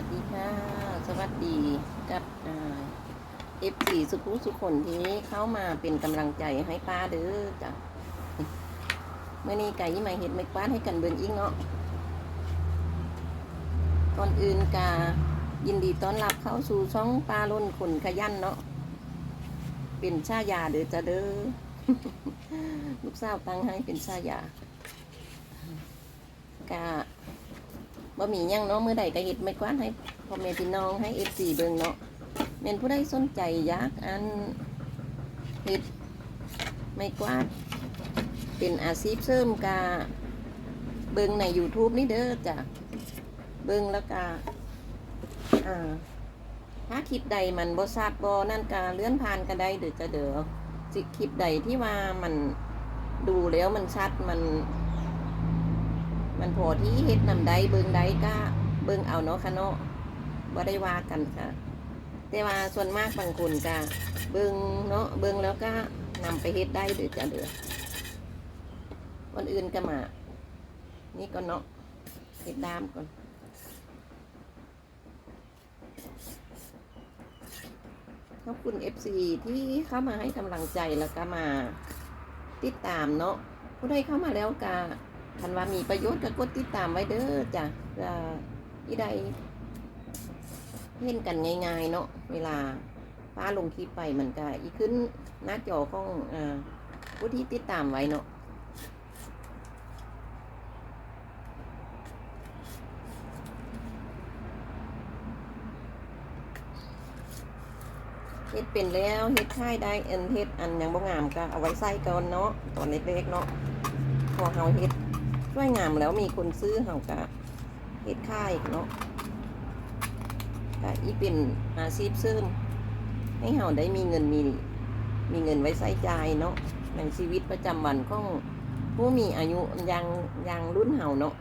วัสดีค่ะ สวัสดีกับเอฟซีสุขุสุขนที่เข้ามาเป็นกำลังใจให้ป้าเด้อจ้ะเมื่อนี้ไก่ยี่มาเห็ดไม่กวาให้กันเบิ่งอีกเนาะก่อนอื่นกายินดีต้อนรับเข้าสู่ช่องปลาล้นคนขยันเนาะเป็นชายาเด้อจ้ะเด้อลูกสาวตั้งให้เป็นชายากา บ่มีหยังเนาะมื้อใดก็เฮ็ดไม่กว้าดให้พ่อแม่พี่น้องให้ FC เบิ่งเนาะแม่นผู้ใดสนใจอยากอันเฮ็ดไม่กว้าดเป็นอาชีพเสริมกาเบิ่งใน YouTube นี่เด้อจ้ะเบิ่งแล้วก็อ่าถ้าคลิปใดมันบ่ทราบบ่นั่นก็เลื่อนผ่านก็ได้เด้อจะเด้อสิคลิปใดที่ว่ามันดูแล้วมันชัดมัน มันพอที่เฮ็ดนำใดเบิ่งใดก็เบิ่งเอาเนาะค่ะเนาะบ่ได้ว่ากันค่ะ แต่ว่าส่วนมากบางคนก็เบิ่งเนาะเบิ่งแล้วก็นำไปเฮ็ดได้เด้อจ้ะเด้อวันอื่นก็มา นี่ก่อนเนาะเฮ็ดดามก่อนขอบคุณ FC ที่เข้ามาให้กำลังใจแล้วก็มาติดตามเนาะผู้ใดเข้ามาแล้วก็ ทันว่ามีประโยชน์ก็กดติดตามไว้เด้อจ้ะอีใดเห็นกันง่ายๆเนาะเวลาป้าลงคลิปไปมันก็อีขึ้นหน้าจอของอ่าผู้ที่ติดตามไว้เนาะเฮ็ดเป็นแล้วเฮ็ดค่ายได้เอ็นเฮ็ดอันยังบ่งามก็เอาไว้ใส่ก่อนเนาะตอนเล็กๆเนาะพอเฮาเฮ็ด ช่วยงามแล้วมีคนซื้อเฮากะเฮ็ดค่ายเนาะกะอีเป็นอาชีพเสริมให้เฮาได้มีเงินมีมีเงินไว้ใช้จ่ายเนาะในชีวิตประจำวันของผู้มีอายุยังยังรุ่นเฮาเนาะ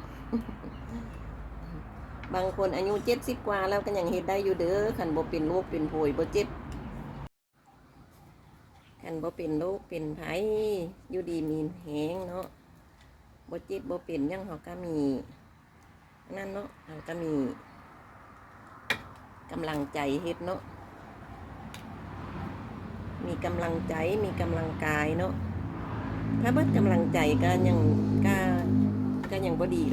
บางคนอายุเจ็ดสิบกว่าแล้วก็ยังเฮ็ดได้อยู่เด้อคันบ่เป็นโรคเป็นโผยบ่เจ็บคันบ่เป็นโรคเป็นไผอยู่ดีมีแหงเนาะ บ่เจ็บบ่เป็นหยังเขาก็มีนั่นเนาะเขาก็มีกำลังใจเฮ็ดเนาะมีกำลังใจมีกำลังกายเนาะถ้าบิดกำลังใจก็ยังก็ก็ยังบ่ดี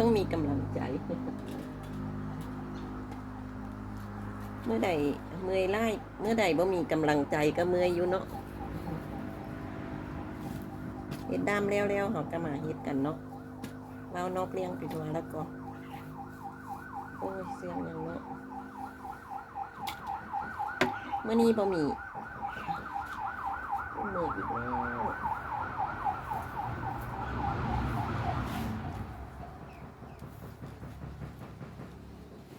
ต้องมีกำลังใจ เมื่อใดเมื่อยไล่เมื่อใดบ่มีกำลังใจก็เมื่อยอยู่เนาะ เฮ็ดดามแล้วแล้วเขาก็มาเฮ็ดกันเนาะเรานกเลี้ยงไปทัวแล้วก็ โอ้ยเสียงอย่างเนาะเมื่อนี้บ่มีเหนื่ออีกแล้ว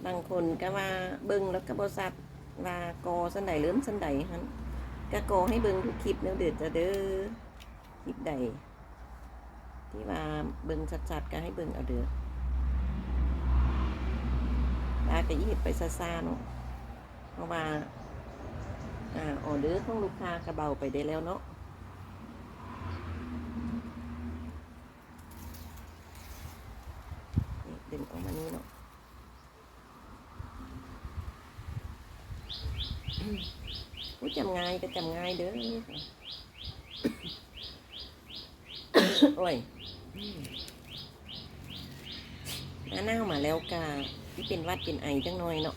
บางคนก็ว่าเบิ่งแล้วก็บ่ซัดว่ากอสันใดเลื่อนสันใดฮันก็กอให้เบิ่งทุกคลิปแล้วเดือดจะเด้อ คลิปใด ที่ว่าเบิ่งชัดๆก็ให้เบิ่งเอาเด้อตาก็ยีดไปซาซาๆเนาะเพราะว่าอ่าออเดอร์ของลูกค้ากระเบาไปได้แล้วเนาะดึงออกมานี่เนาะอู้จำง่ายก็จำง่ายเด้อ โอ้ยหน้าหน้ามาแล้วกาที่เป็นวัดเป็นไอจังน้อยเนาะ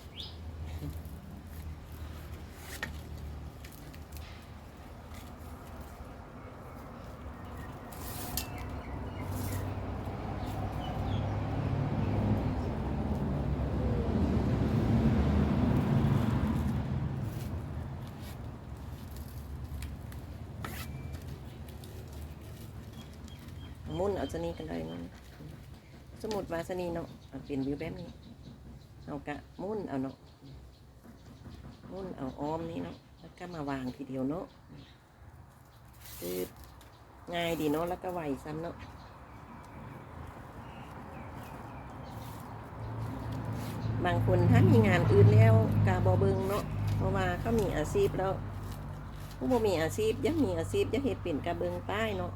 นเอาสนีกันเลยเนาะสมุดวาสนีเนาะเอาเป็นวิวแบบนี้เอากะมุ่นเอาเนาะมุ่นเอาอ้อมนี้เนาะแล้วก็มาวางทีเดียวเนาะคือง่ายดีเนาะแล้วก็ไวซ้ำเนาะบางคนถ้ามีงานอื่นแล้วกาบอเบิงเนาะเพราะว่าเขามีอาชีพแล้ว ผู้บ่มีอาชีพยังมีอาชีพยังเฮ็ดเป็นกระเบิงป้ายเนาะ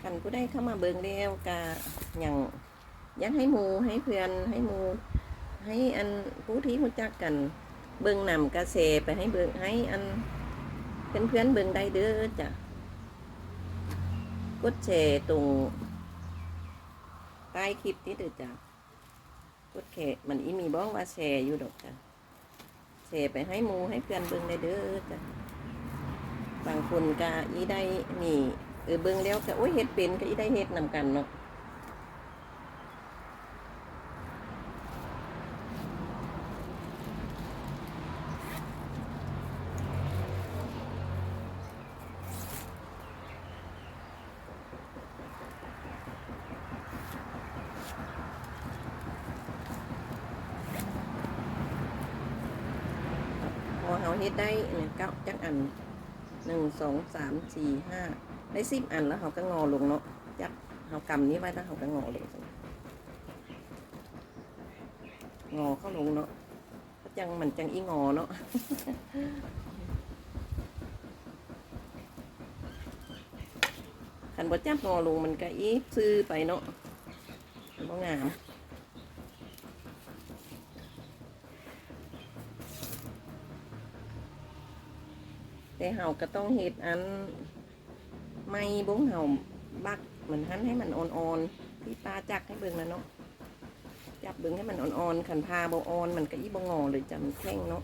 คั นผู้ใดเข้ามาเบิ่งแล้วก็อย่างยังให้หมูให้เพื่อนให้หมูให้อันผู้ที่รู้จักกัน เบิ่งนำกระแสไปให้เบิ่งให้อันเพื่อนเพื่อนเบิ่งได้เด้อจ้ะกดแชร์ตรงใต้คลิปนี้เด้อจ้ะกดแชร์มันอีมีบ้องว่าแชร์อยู่ดอกจ้ะแชร์ไปให้หมูให้เพื่อนเบิ่งได้เด้อจ้ะบางคนก็อีได้นี่ เออเบิ่งแล้วก็โอ้ยเฮ็ดเป็นก็อีได้เฮ็ดนำกันเนาะพอเราเฮ็ดได้เนี่ยเก้าจักอันหนึ่งสองสามสี่ห้า ได้สิบอันแล้วเขาก็งอลงเนาะจับเขากำนี้ไว้แล้วเขาก็งอลงงอเข้าลงเนาะก็จังมันจังอีงอเนาะขันบ่จับงอลงมันก็อีซื้อไปเนาะมันบ่งามแต่เฮาก็ต้องเฮ็ดอัน ไม่บุ้งเฮาบักเหมือนหันให้มันอ่อนๆพี่ปลาจักให้เบิ่งนะเนาะจับเบิ่งให้มันอ่อนๆขันพาบอ่อนมันก็อีบงอเลยจ้ะมันแข้งเนาะ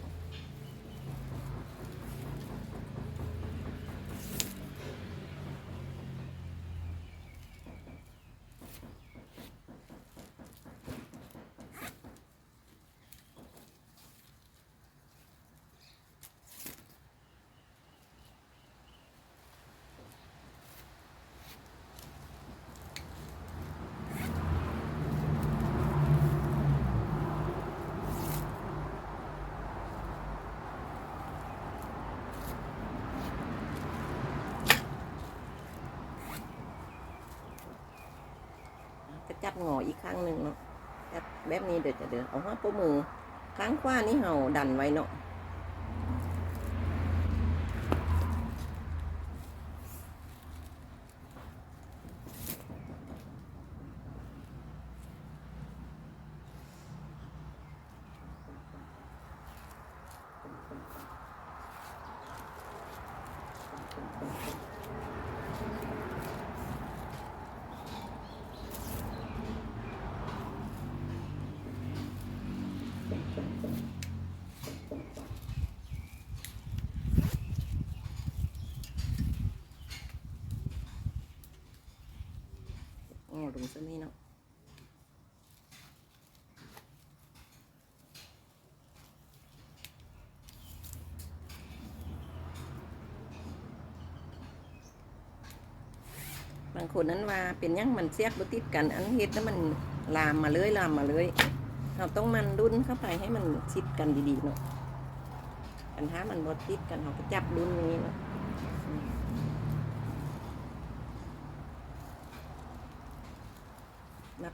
ก็จับงออีกครั้งหนึ่งเนาะจับแบบ นี้เดี๋ยวจะเดินเอาหัวโป้มือข้างขวานี่เห่าดันไว้เนาะ งอลงซะนี่เนาะบางคนนั้นว่าเป็นยังมันเสียกบติดกัน อันเฮ็ดแล้วมันลามมาเลยลามมาเลยเราต้องมันดุนเข้าไปให้มันชิดกันดีๆเนาะปัญหามันบ่ติดกันเราก็จับดุนอย่างนี้เนาะ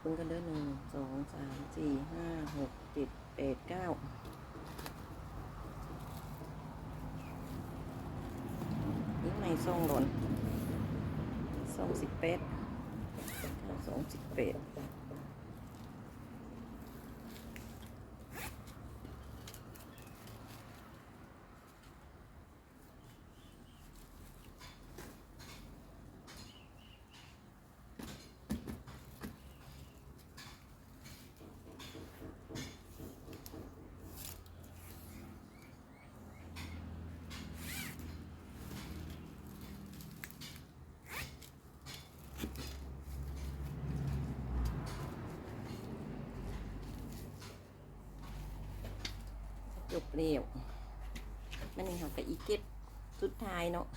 นับเพิ่งกันเด้อหนึ่งสองสามสี่ห้าหกเจ็ดแปดเก้ายิ่งในซองหล่นซองสิบแปดสองสิบแปด จบเร็วมันนี่ค่ะกับอีเก็บสุดท้ายเนาะ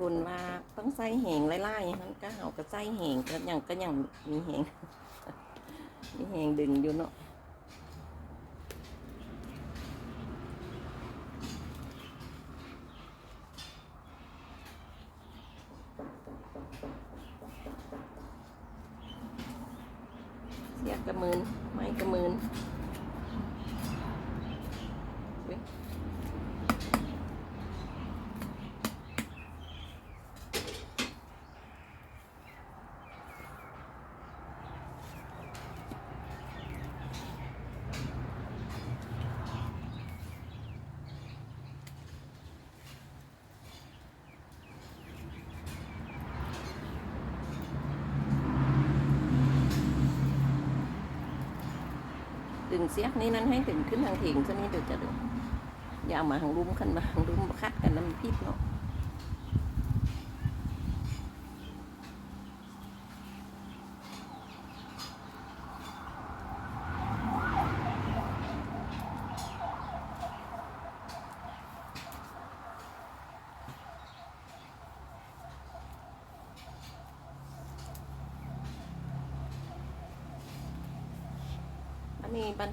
คนว่าต้องใส่แหงไล่ๆมันก็เฮาก็ใส่แหงก็ยังก็ยังมีแหงมีแหงดึงอยู่เนาะเสียกระมืนไม้กระมืนเว้ยึงเสียกนี้นั้นให้ถึงขึ้นทางเถียงซะนี้เดี๋ยวจะดึงอย่าเอามาทางรุมขันมาทางรุมคัดกันน้ำพิษเนาะ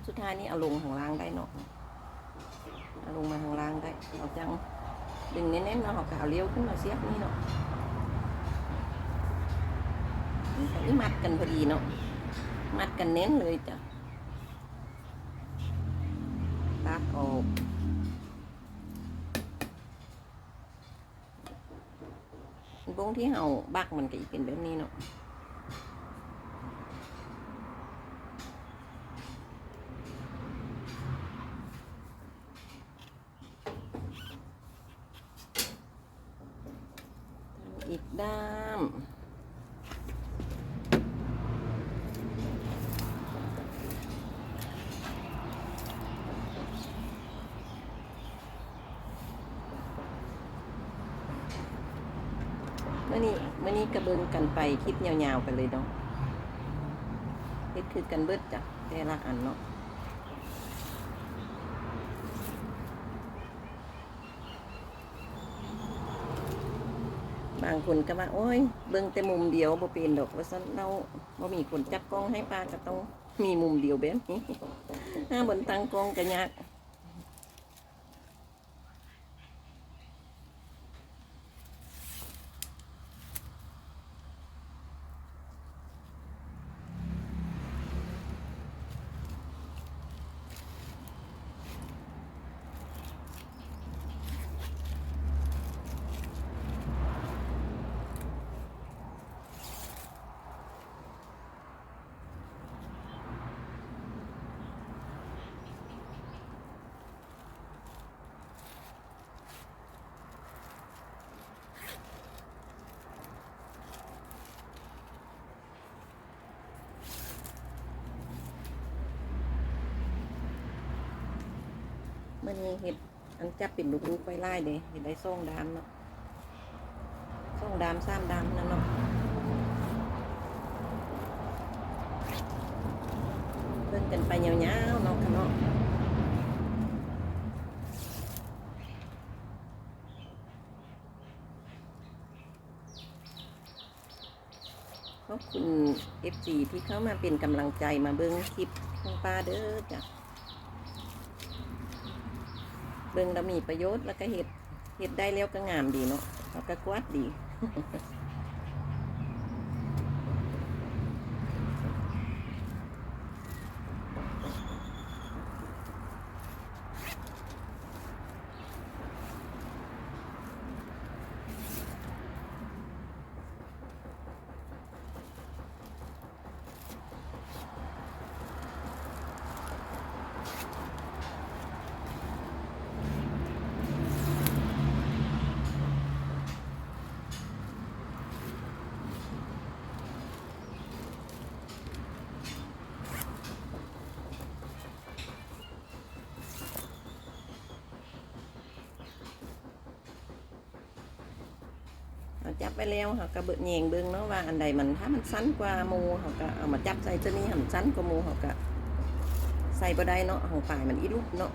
สุดท้ายนี่เอาลงข้างล่างได้เนาะเอาลงมาข้างล่างได้เอาจังดึงเน้นๆเนาะเอากาวเลี้ยวขึ้นมาเสียบนี่เนาะนี่มัดกันพอดีเนาะมัดกันเน้นเลยจ้ะตักออกบงที่เห่าบักมันก็อีกเป็นแบบนี้เนาะ อีกด้ามเมื่อนี้เมื่อนี้กระเบิงกัน ไปคลิปยาวๆไปเลยเนาะเฮ็ดคือกันเบิดจ้ะแต่ละอันเนาะบางคนก็ว่าโอ้ยเบิ่งแต่มุมเดียวบ่เป็นดอกว่าซั่นเราบ่มีคนจับกล้องให้ป้าก็ต้องมีมุมเดียวแบบนี้ถ้าบนตั้งกล้องก็ยาก มื้อนี้เฮ็ดอันจับเป็นลูกๆไว้ไล่เด้เฮ็ดได้ส่งดามเนาะส่งดามสามดามนั่นเนาะเบิ่งกันไปยาวๆเนาะค่ะเนาะขอบคุณ FC ที่เข้ามาเป็นกำลังใจมาเบิ้งคลิปของป้าเด้อจ้ะ เบิ้งแล้วมีประโยชน์แล้วก็เห็ดเห็ดได้แล้วก็งามดีเนาะแล้วก็กวาดดี เราจับไปแล้วเขาก็เบิดแยงเบิ้งเนาะว่าอันใดมันถ้ามันสั้นกว่ามูเขาก็เอามาจับใส่ตัวนี้ห้มันสั้นกว่ามูเขาก็ใส่บ่ได้เนาะของฝ่ายมันอีลุกเนาะ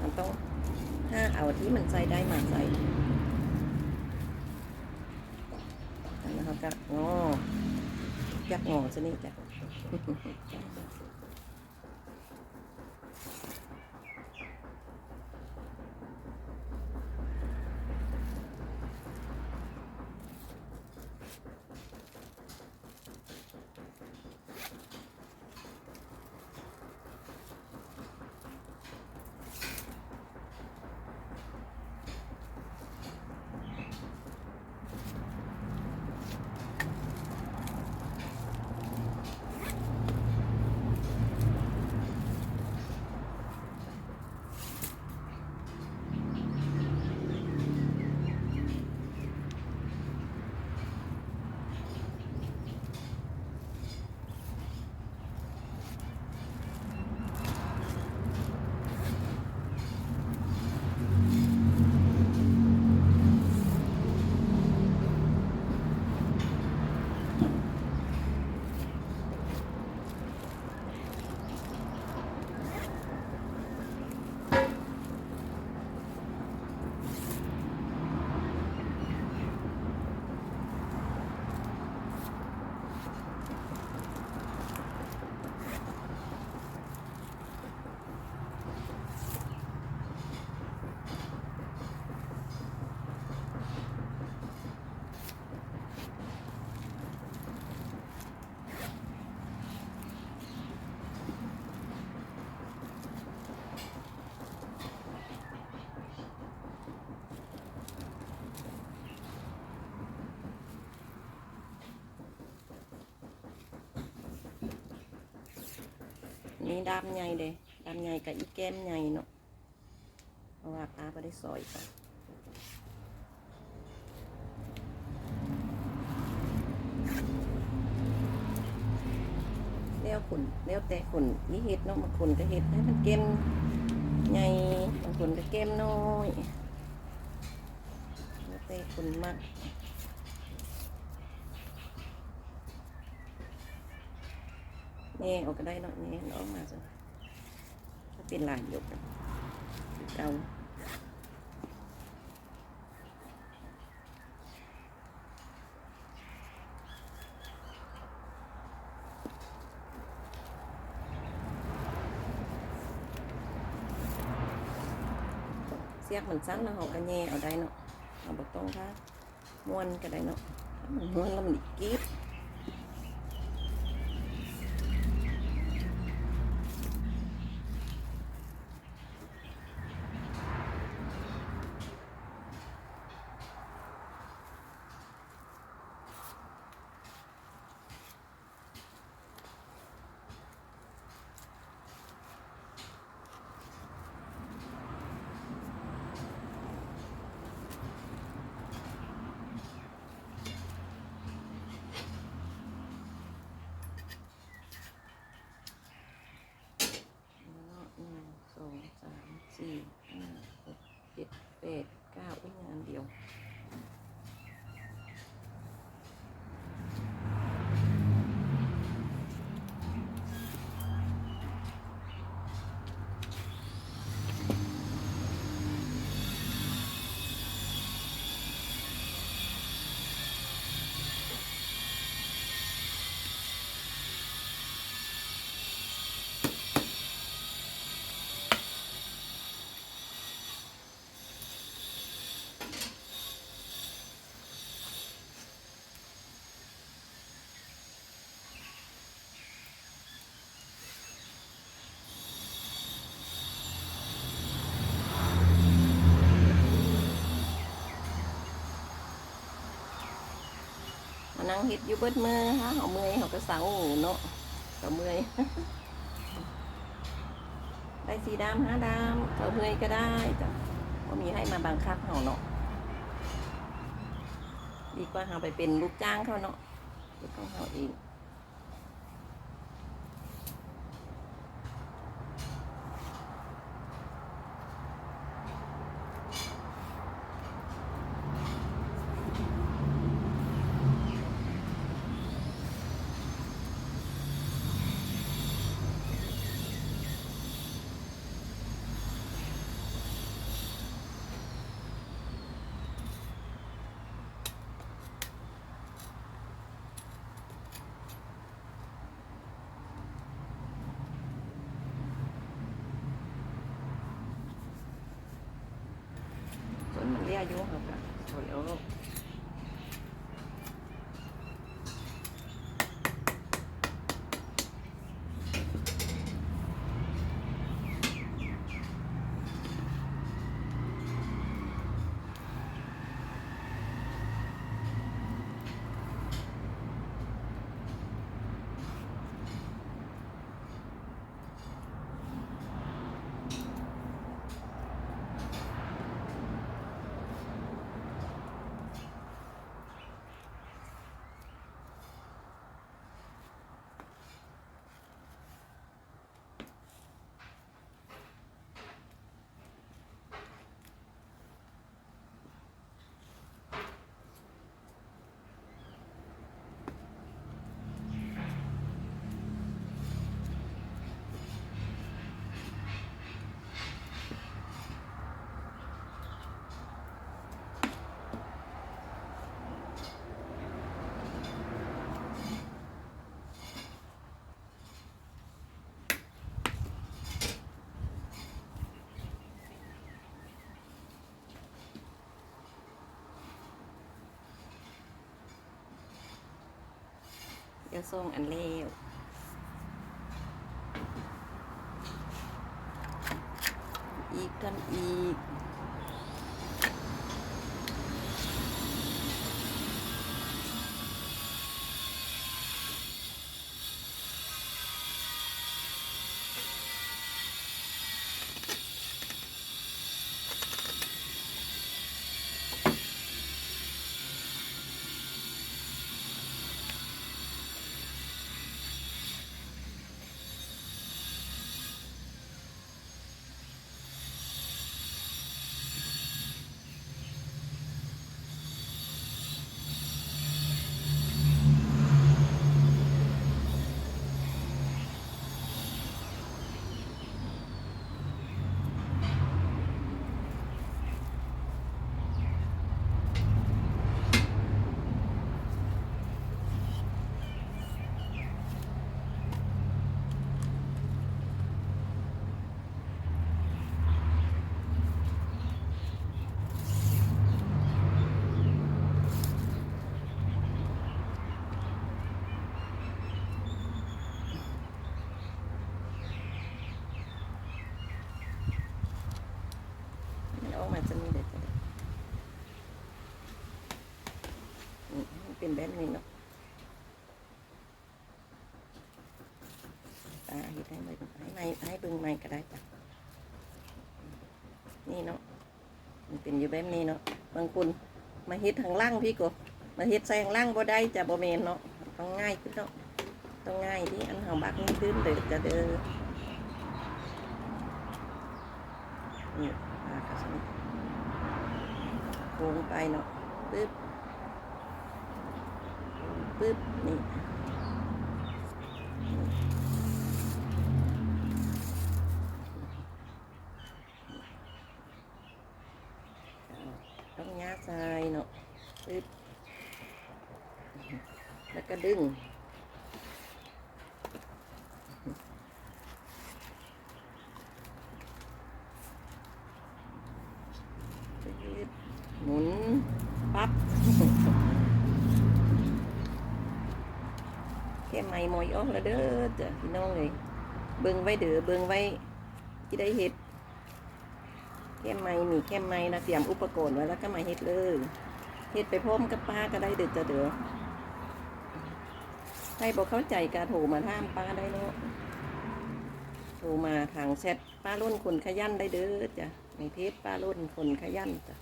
มันต้องถ้าเอาที่มันใส่ได้มาใส่อันนั้นเขาก็งอจักงอซะนี่จ้ะ นี่ดำใหญ่เด้ดำใหญ่กับอีแก้มใหญ่เนาะเพราะว่าป้าไม่ได้ซอยกันเลี้ยวขุนเลี้ยวแต่ขุนนี่เห็ดเนาะบางคนก็เห็ดให้มันเก้มใหญ่บางคนก็เก้มน้อยแล้วแต่ขุนมาก นี่ออกก็ได้เนาะนี่ออกมาจ้ะถ้าเป็นลายหยกอะเก่าเสียกมันสั้นแล้วเราก็แย่เอาได้เนาะเราบอกต้องค่ะม้วนก็ได้เนาะถ้ามันม้วนแล้วมันอีกกรีด หนึ่งสองสามสี่ห้าหกเจ็ดแปดเก้าอุ้ยงานเดียว มา นั่งเฮ็ดอยู่เบิดมือฮะเอาเมื่อยเขาก็เสาเนาะก็เมื่อยได้สีดำห้าดำเขาเมื่อยก็ได้จ้ะก็มีให้มาบังคับเขาเนาะดีกว่าเขาไปเป็นลูกจ้างเขาเนาะลูกของเขาเอง เดี๋ยวส่งอันเลวอีกทันอีก แบบนี้เนาะตาเห็ดให้เบิ่งให้ไม่ให้เบิ่งไม่ก็ได้จ้ะนี่เนาะมันเป็นอยู่แบบนี้เนาะบางคนมาเฮ็ดทางล่างพี่กบมาเฮ็ดใส่ทางล่างบ่ได้จะบ่แม่นเนาะต้องง่ายขึ้นเนาะต้องง่ายที่อันเฮาบักนี่ขึ้นเด้อจะเด้อนี่ปลากระสันโค้งไปเนาะปึ๊บ นี่ต้องยากใจเนาะปึ๊บแล้วก็ดึงปึ๊บหมุน ปั๊บ แค่ไม่ม อยออกแล้วเด้อจ้ะพี่น้องเลยเบิ่งไว้เด้อเบิ่งไว้ที่ได้เห็ดแค่ไม่มีแค่ไม่นะเตรียมอุปกรณ์ไว้แล้วก็มาเฮ็ดเลยเฮ็ดไปพร้อมกับป้าก็ได้เด้อจ้ะเด้อใครบอกเข้าใจก็โทรมาถามป้าได้เนาะโทรมาทางแชทป้าล้นคนขยันได้เด้อจ้ะในเพจป้าล้นคนขยันจ้ะ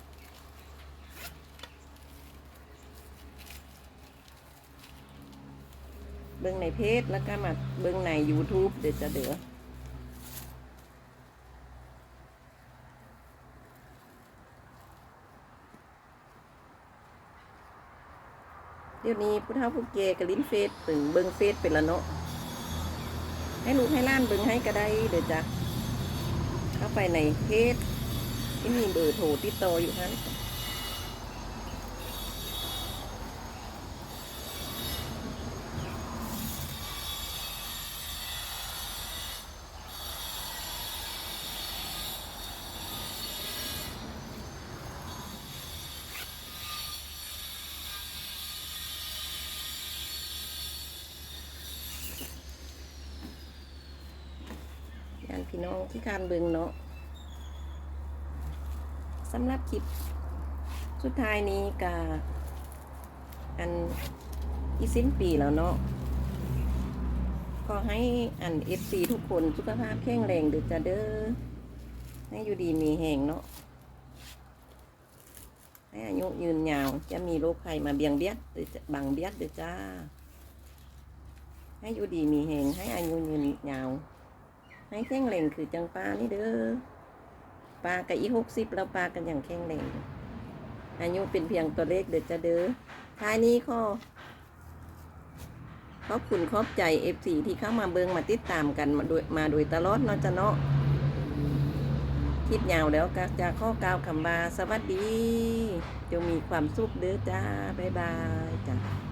บิ่งในเพจแล้วก็มาเบิ่งใน YouTube เดี๋ยวจะเดือเดี๋ยวนี้ผู้เฒ่าผู้แก่กับลิ้นเฟซตึงเบิ่งเฟซเป็นละเนาะให้ลูกให้ล้านเบิ่งให้ก็ได้เดี๋ยวจะเข้าไปในเพจที่มีเบอร์โทรติดต่ออยู่นั้น ที่คานเบิงเนาะสำหรับคลิป สุดท้ายนี้กาอันอีสิ้นปีแล้วเนาะขอให้อันเอฟซีทุกคนสุขภาพแข็งแรงเด้อจ้าเด้อให้อยู่ดีมีแหงเนาะให้อายุยืนยาวจะมีโรคภัยมาเบียงเบียดหรือจะบังเบียดเด้อจ้า ให้อยู่ดีมีแหงให้อายุยืนยาว ให้แข็งแรงคือจังปลานี่เด้อปลากับอีหกสิบแล้วปลากันอย่างแข็งแรงอายุเป็นเพียงตัวเลขเด็ดจะเด้อท้ายนี้ข้อขอบคุณขอบใจเอฟซีที่เข้ามาเบิงมาติดตามกันมาโดยมาโดยตลอดเนาะจะเนาะคลิปยาวแล้วก็จะข้อกล่าวคำบาสวัสดีจงมีความสุขเด้อจ้า บ๊ายบายจ้า